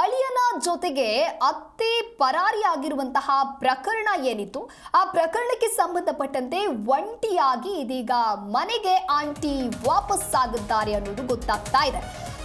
ಅಳಿಯನ ಜೊತೆಗೆ ಅತ್ತೆ ಪರಾರಿಯಾಗಿರುವಂತಹ ಪ್ರಕರಣ ಏನಿತ್ತು, ಆ ಪ್ರಕರಣಕ್ಕೆ ಸಂಬಂಧಪಟ್ಟಂತೆ ಒಂಟಿಯಾಗಿ ಇದೀಗ ಮನೆಗೆ ಆಂಟಿ ವಾಪಸ್ ಆಗಿದ್ದಾರೆ ಅನ್ನೋದು ಗೊತ್ತಾಗ್ತಾ ಇದೆ.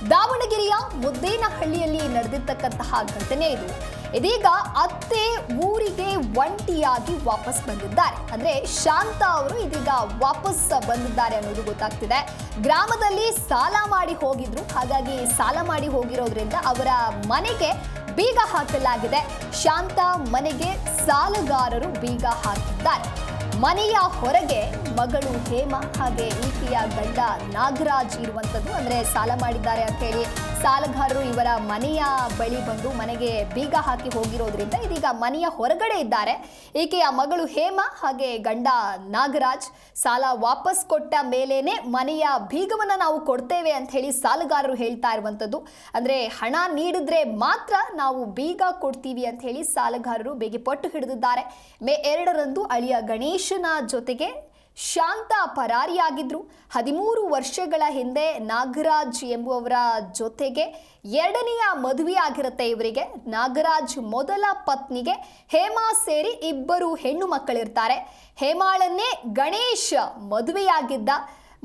ದಾವಣಗೆರೆಯ ಮುದ್ದೇನಹಳ್ಳಿಯಲ್ಲಿ ನಡೆದಿರ್ತಕ್ಕಂತಹ ಘಟನೆ ಇದು. ಇದೀಗ ಅತ್ತೆ ಊರಿಗೆ ಒಂಟಿಯಾಗಿ ವಾಪಸ್ ಬಂದಿದ್ದಾರೆ. ಅಂದ್ರೆ ಶಾಂತ ಅವರು ಇದೀಗ ವಾಪಸ್ ಬಂದಿದ್ದಾರೆ ಅನ್ನೋದು ಗೊತ್ತಾಗ್ತಿದೆ. ಗ್ರಾಮದಲ್ಲಿ ಸಾಲ ಮಾಡಿ ಹೋಗಿದ್ರು. ಹಾಗಾಗಿ ಸಾಲ ಮಾಡಿ ಹೋಗಿರೋದ್ರಿಂದ ಅವರ ಮನೆಗೆ ಬೀಗ ಹಾಕಲಾಗಿದೆ. ಶಾಂತ ಮನೆಗೆ ಸಾಲಗಾರರು ಬೀಗ ಹಾಕಿದ್ದಾರೆ. ಮನೆಯ ಹೊರಗೆ ಮಗಳು ಹೇಮ ಹಾಗೆ ಈಕೆಯ ಗಂಡ ನಾಗರಾಜ್ ಇರುವಂಥದ್ದು ಅಂದರೆ ಸಾಲ ಮಾಡಿದ್ದಾರೆ ಅಂತ ಹೇಳಿ ಸಾಲಗಾರರು ಇವರ ಮನೆಯ ಬಳಿ ಬಂದು ಮನೆಗೆ ಬೀಗ ಹಾಕಿ ಹೋಗಿರೋದ್ರಿಂದ ಇದೀಗ ಮನೆಯ ಹೊರಗಡೆ ಇದ್ದಾರೆ. ಈಕೆಯ ಮಗಳು ಹೇಮ ಹಾಗೆ ಗಂಡ ನಾಗರಾಜ್ ಸಾಲ ವಾಪಸ್ ಕೊಟ್ಟ ಮೇಲೇನೆ ಮನೆಯ ಬೀಗವನ್ನ ನಾವು ಕೊಡ್ತೇವೆ ಅಂತ ಹೇಳಿ ಸಾಲಗಾರರು ಹೇಳ್ತಾ ಇರುವಂಥದ್ದು. ಅಂದ್ರೆ ಹಣ ನೀಡಿದ್ರೆ ಮಾತ್ರ ನಾವು ಬೀಗ ಕೊಡ್ತೀವಿ ಅಂತ ಹೇಳಿ ಸಾಲಗಾರರು ಬೇಗೆ ಪಟ್ಟು ಹಿಡಿದಿದ್ದಾರೆ. ಮೇ ಎರಡರಂದು ಅಳಿಯ ಗಣೇಶನ ಜೊತೆಗೆ ಶಾಂತ ಪರಾರಿಯಾಗಿದ್ರು. ಹದಿಮೂರು ವರ್ಷಗಳ ಹಿಂದೆ ನಾಗರಾಜ್ ಎಂಬುವವರ ಜೊತೆಗೆ ಎರಡನೆಯ ಮದುವೆಯಾಗಿರುತ್ತೆ ಇವರಿಗೆ. ನಾಗರಾಜ್ ಮೊದಲ ಪತ್ನಿಗೆ ಹೇಮಾ ಸೇರಿ ಇಬ್ಬರು ಹೆಣ್ಣು ಮಕ್ಕಳಿರ್ತಾರೆ. ಹೇಮಾಳನ್ನೇ ಗಣೇಶ್ ಮದುವೆಯಾಗಿದ್ದ.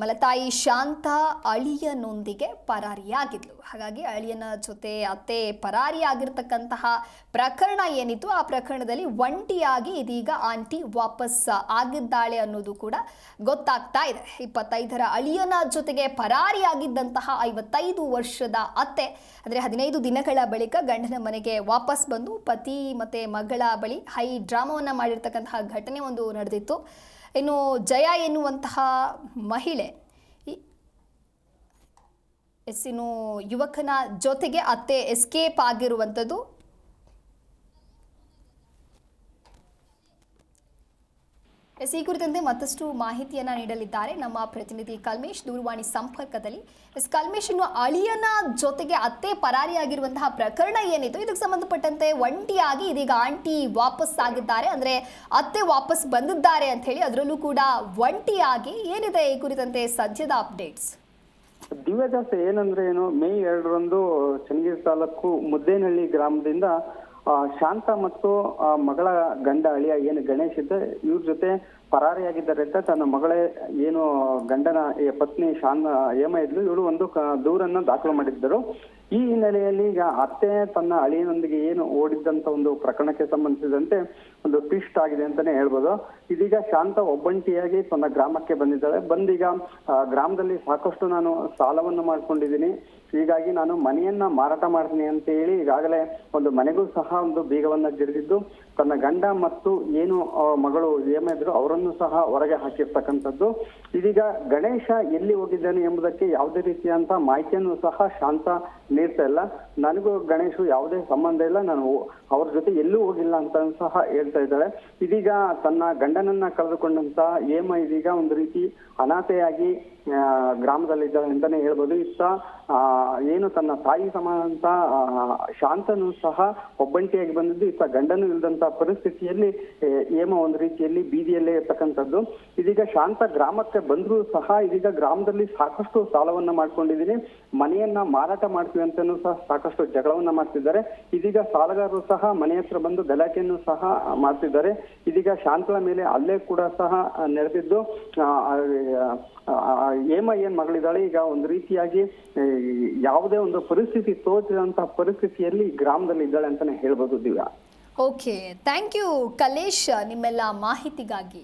ಮಲತಾಯಿ ಶಾಂತ ಅಳಿಯನೊಂದಿಗೆ ಪರಾರಿಯಾಗಿದ್ಲು. ಹಾಗಾಗಿ ಅಳಿಯನ ಜೊತೆ ಅತ್ತೆ ಪರಾರಿಯಾಗಿರ್ತಕ್ಕಂತಹ ಪ್ರಕರಣ ಏನಿತ್ತು, ಆ ಪ್ರಕರಣದಲ್ಲಿ ಒಂಟಿಯಾಗಿ ಇದೀಗ ಆಂಟಿ ವಾಪಸ್ ಆಗಿದ್ದಾಳೆ ಅನ್ನೋದು ಕೂಡ ಗೊತ್ತಾಗ್ತಾ ಇದೆ. ಇಪ್ಪತ್ತೈದರ ಅಳಿಯನ ಜೊತೆಗೆ ಪರಾರಿಯಾಗಿದ್ದಂತಹ ಐವತ್ತೈದು ವರ್ಷದ ಅತ್ತೆ, ಅಂದರೆ ಹದಿನೈದು ದಿನಗಳ ಬಳಿಕ ಗಂಡನ ಮನೆಗೆ ವಾಪಸ್ ಬಂದು ಪತಿ ಮತ್ತು ಮಗಳ ಬಳಿ ಹೈ ಡ್ರಾಮಾವನ್ನು ಮಾಡಿರ್ತಕ್ಕಂತಹ ಘಟನೆ ಒಂದು ನಡೆದಿತ್ತು. ಇನ್ನು ಜಯ ಎನ್ನುವಂತಹ ಮಹಿಳೆ ಎಸ್ ಇನ್ನು ಯುವಕನ ಜೊತೆಗೆ ಅತ್ತೆ ಎಸ್ಕೇಪ್ ಆಗಿರುವಂಥದ್ದು. ಎಸ್ ಈ ಕುರಿತಂತೆ ಮತ್ತಷ್ಟು ಮಾಹಿತಿಯನ್ನ ನೀಡಲಿದ್ದಾರೆ ನಮ್ಮ ಪ್ರತಿನಿಧಿ ಕಲ್ಮೇಶ್ ದೂರವಾಣಿ ಸಂಪರ್ಕದಲ್ಲಿ. ಎಸ್ ಕಲ್ಮೇಶ್, ಇನ್ನು ಅಳಿಯನ ಜೊತೆಗೆ ಅತ್ತೆ ಪರಾರಿಯಾಗಿರುವಂತಹ ಪ್ರಕರಣ ಏನಿತ್ತು? ಇದಕ್ಕೆ ಸಂಬಂಧಪಟ್ಟಂತೆ ಒಂಟಿಯಾಗಿ ಇದೀಗ ಆಂಟಿ ವಾಪಸ್ ಆಗಿದ್ದಾರೆ. ಅಂದ್ರೆ ಅತ್ತೆ ವಾಪಸ್ ಬಂದಿದ್ದಾರೆ ಅಂತ ಹೇಳಿ ಅದರಲ್ಲೂ ಕೂಡ ಒಂಟಿಯಾಗಿ ಏನಿದೆ ಈ ಕುರಿತಂತೆ ಸದ್ಯದ ಅಪ್ಡೇಟ್ಸ್? ದಿವ್ಯದಾಸ ಏನಂದ್ರೆ ಏನು, ಮೇ ಎರಡರಂದು ಚನ್ನಗಿರಿ ತಾಲೂಕು ಮುದ್ದೇನಹಳ್ಳಿ ಗ್ರಾಮದಿಂದ ಆ, ಶಾಂತ ಮತ್ತು ಮಗಳ ಗಂಡ ಅಳಿಯ ಏನು ಗಣೇಶ್ ಇದ್ದ ಇವ್ರ ಜೊತೆ ಪರಾರಿಯಾಗಿದ್ದಾರೆ ಅಂತ ತನ್ನ ಮಗಳೇ ಏನು ಗಂಡನ ಪತ್ನಿ ಶಾನ್ ಏಮ ಇದ್ಲು ಇವಳು ಒಂದು ದೂರನ್ನ ದಾಖಲು ಮಾಡಿದ್ದರು. ಈ ಹಿನ್ನೆಲೆಯಲ್ಲಿ ಈಗ ಅತ್ತೆ ತನ್ನ ಅಳಿಯನೊಂದಿಗೆ ಏನು ಓಡಿದ್ದಂತ ಒಂದು ಪ್ರಕರಣಕ್ಕೆ ಸಂಬಂಧಿಸಿದಂತೆ ಒಂದು ಟ್ವಿಸ್ಟ್ ಆಗಿದೆ ಅಂತಾನೆ ಹೇಳ್ಬೋದು. ಇದೀಗ ಶಾಂತ ಒಬ್ಬಂಟಿಯಾಗಿ ತನ್ನ ಗ್ರಾಮಕ್ಕೆ ಬಂದಿದ್ದಾಳೆ. ಬಂದೀಗ ಗ್ರಾಮದಲ್ಲಿ ಸಾಕಷ್ಟು ನಾನು ಸಾಲವನ್ನು ಮಾಡ್ಕೊಂಡಿದ್ದೀನಿ. ಹೀಗಾಗಿ ನಾನು ಮನೆಯನ್ನ ಮಾರಾಟ ಮಾಡ್ತೀನಿ ಅಂತ ಹೇಳಿ ಈಗಾಗಲೇ ಒಂದು ಮನೆಗೂ ಸಹ ಒಂದು ಬೀಗವನ್ನ ಜರಿದಿದ್ದು ತನ್ನ ಗಂಡ ಮತ್ತು ಏನು ಮಗಳು ಏಮ ಇದ್ರು ಅವರನ್ನು ಸಹ ಹೊರಗೆ ಹಾಕಿರ್ತಕ್ಕಂಥದ್ದು. ಇದೀಗ ಗಣೇಶ ಎಲ್ಲಿ ಹೋಗಿದ್ದಾನೆ ಎಂಬುದಕ್ಕೆ ಯಾವುದೇ ರೀತಿಯಂತ ಮಾಹಿತಿಯನ್ನು ಸಹ ಶಾಂತ ನೀಡ್ತಾ ಇಲ್ಲ. ನನಗೂ ಗಣೇಶು ಯಾವುದೇ ಸಂಬಂಧ ಇಲ್ಲ. ನಾನು ಅವ್ರ ಜೊತೆ ಎಲ್ಲೂ ಹೋಗಿಲ್ಲ ಅಂತ ಸಹ ಹೇಳ್ತಾ ಇದ್ದಾಳೆ. ಇದೀಗ ತನ್ನ ಗಂಡನನ್ನ ಕಳೆದುಕೊಂಡಂತ ಏಮ ಇದೀಗ ಒಂದು ರೀತಿ ಅನಾಥೆಯಾಗಿ ಗ್ರಾಮದಲ್ಲಿದ್ದಾಳೆ ಅಂತಾನೆ ಹೇಳ್ಬೋದು. ಇತ್ತ ಏನು ತನ್ನ ತಾಯಿ ಸಮಾನಂತ ಶಾಂತನು ಸಹ ಒಬ್ಬಂಟಿಯಾಗಿ ಬಂದಿದ್ದು, ಇತ್ತ ಗಂಡನು ಇಲ್ಲದಂತ ಪರಿಸ್ಥಿತಿಯಲ್ಲಿ ಏಮ ಒಂದು ರೀತಿಯಲ್ಲಿ ಬೀದಿಯಲ್ಲೇ ಇರ್ತಕ್ಕಂಥದ್ದು. ಇದೀಗ ಶಾಂತ ಗ್ರಾಮಕ್ಕೆ ಬಂದರೂ ಸಹ ಇದೀಗ ಗ್ರಾಮದಲ್ಲಿ ಸಾಕಷ್ಟು ಸಾಲವನ್ನ ಮಾಡ್ಕೊಂಡಿದ್ದೀನಿ ಮನೆಯನ್ನ ಮಾರಾಟ ಮಾಡ್ತೀವಿ ಅಂತಲೂ ಸಹ ಸಾಕಷ್ಟು ಜಗಳವನ್ನ ಮಾಡ್ತಿದ್ದಾರೆ. ಇದೀಗ ಸಾಲಗಾರರು ಸಹ ಮನೆ ಹತ್ರ ಬಂದು ಗಲಾಟೆಯನ್ನು ಸಹ ಮಾಡ್ತಿದ್ದಾರೆ. ಇದೀಗ ಶಾಂತಳ ಮೇಲೆ ಅಲ್ಲೇ ಕೂಡ ಸಹ ನಡೆದಿದ್ದು. ಏಮ ಏನ್ ಮಗಳಿದ್ದಾಳೆ, ಈಗ ಒಂದು ರೀತಿಯಾಗಿ ಯಾವುದೇ ಒಂದು ಪರಿಸ್ಥಿತಿ ತೋಚಿದಂತಹ ಪರಿಸ್ಥಿತಿಯಲ್ಲಿ ಗ್ರಾಮದಲ್ಲಿ ಇದ್ದಾಳೆ ಅಂತಾನೆ ಹೇಳ್ಬೋದು Divya. Okay thank you Kalesh ನಿಮ್ಮೆಲ್ಲ ಮಾಹಿತಿಗಾಗಿ.